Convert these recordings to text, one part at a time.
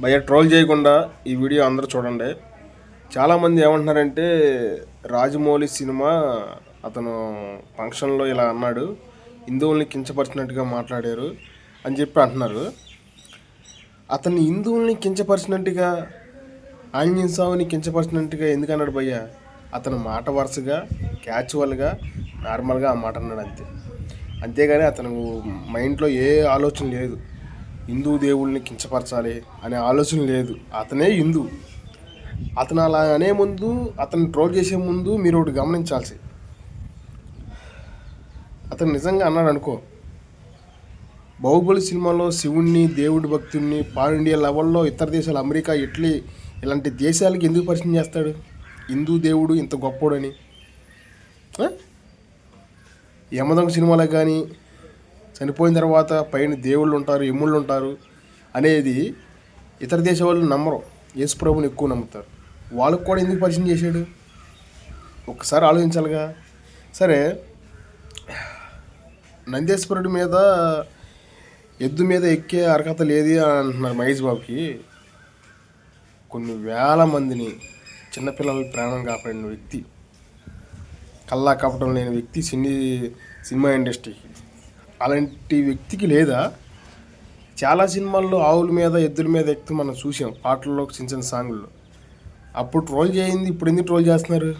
భయ ట్రోల్ చేయకుండా ఈ వీడియో అందరూ చూడండి. చాలామంది ఏమంటున్నారంటే రాజమౌళి సినిమా అతను ఫంక్షన్లో ఇలా అన్నాడు హిందువుల్ని కించపరిచినట్టుగా మాట్లాడారు అని చెప్పి అంటున్నారు. అతను హిందువుల్ని కించపరిచినట్టుగా ఆంజనేయ స్వామిని కించపరిచినట్టుగా ఎందుకు అన్నాడు భయ్య? అతను మాట వరుసగా క్యాచువల్గా నార్మల్గా ఆ మాట అన్నాడు అంతే. అంతేగాని అతను మైండ్లో ఏ ఆలోచన లేదు. హిందూ దేవుళ్ళని కించపరచాలి అనే ఆలోచన లేదు. అతనే హిందూ. అతను అలా అనే ముందు అతను ట్రోల్ చేసే ముందు మీరు ఒకటి గమనించాల్సి. అతను నిజంగా అన్నాడు అనుకో. బాహుబలి సినిమాలో శివుణ్ణి దేవుడి భక్తుడిని పాన్ ఇండియా లెవెల్లో ఇతర దేశాలు అమెరికా ఇటలీ ఇలాంటి దేశాలకి ఎందుకు పరిచయం చేస్తాడు? హిందూ దేవుడు ఇంత గొప్పోడని. యమదొంగ సినిమాలో కానీ చనిపోయిన తర్వాత పైన దేవుళ్ళు ఉంటారు ఎమ్ముళ్ళు ఉంటారు అనేది ఇతర దేశ వాళ్ళు నమ్మరు. యేసుప్రభుని ఎక్కువ నమ్ముతారు. వాళ్ళకు కూడా ఎందుకు పరిచయం చేశాడు? ఒకసారి ఆలోచించాలిగా. సరే నందేశ్వరుడి మీద ఎద్దు మీద ఎక్కే అర్హత లేదు అని అంటున్నారు మహేష్ బాబుకి. కొన్ని వేల మందిని చిన్నపిల్లల ప్రాణం కాపాడిన వ్యక్తి కల్లా కపటం లేని వ్యక్తి సినీ సినిమా ఇండస్ట్రీకి. అలాంటి వ్యక్తికి లేదా? చాలా సినిమాల్లో ఆవుల మీద ఎద్దుల మీద ఎక్కుతూ మనం చూసాం పాటల్లో చిన్న చిన్న సాంగుల్లో. అప్పుడు ట్రోల్ చేయింది ఇప్పుడు ఎందుకు ట్రోల్ చేస్తున్నారు?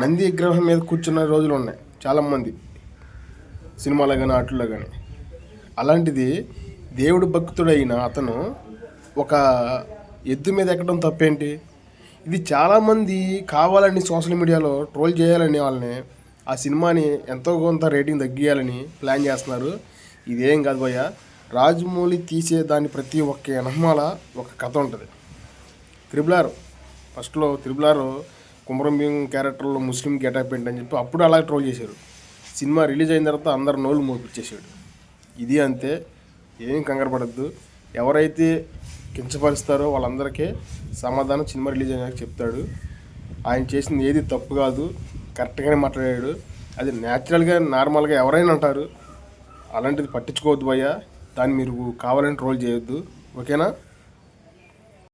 నంది విగ్రహం మీద కూర్చున్న రోజులు ఉన్నాయి చాలామంది. సినిమాలో కానీ ఆటల్లో కానీ అలాంటిది దేవుడు భక్తుడైన అతను ఒక ఎద్దు మీద ఎక్కడం తప్పేంటి? ఇది చాలామంది కావాలని సోషల్ మీడియాలో ట్రోల్ చేయాలని వాళ్ళని ఆ సినిమాని ఎంతో కొంత రేటింగ్ తగ్గియాలని ప్లాన్ చేస్తున్నారు. ఇదేం కాదు భయ్య. రాజమౌళి తీసే దాని ప్రతి ఒక్క ఎనమాల ఒక కథ ఉంటుంది. త్రిబులారు. ఫస్ట్లో త్రిబులారు కుమరం భీం క్యారెక్టర్లో ముస్లిం గెటప్ ఏంటని అని చెప్పి అప్పుడు అలా ట్రోల్ చేశారు. సినిమా రిలీజ్ అయిన తర్వాత అందరు నోళ్ళు మోపించేసాడు ఇది అంతే. ఏం కంగారు పడద్దు. ఎవరైతే కించపరుస్తారో వాళ్ళందరికీ సమాధానం సినిమా రిలీజ్ అయినాక చెప్తాడు. ఆయన చేసింది ఏది తప్పు కాదు. కరెక్ట్గానే మాట్లాడాడు. అది న్యాచురల్గా నార్మల్గా ఎవరైనా అంటారు. అలాంటిది పట్టించుకోవద్దు భయ్యా. దాన్ని మీరు కావాలని ట్రోల్ చేయొద్దు. ఓకేనా?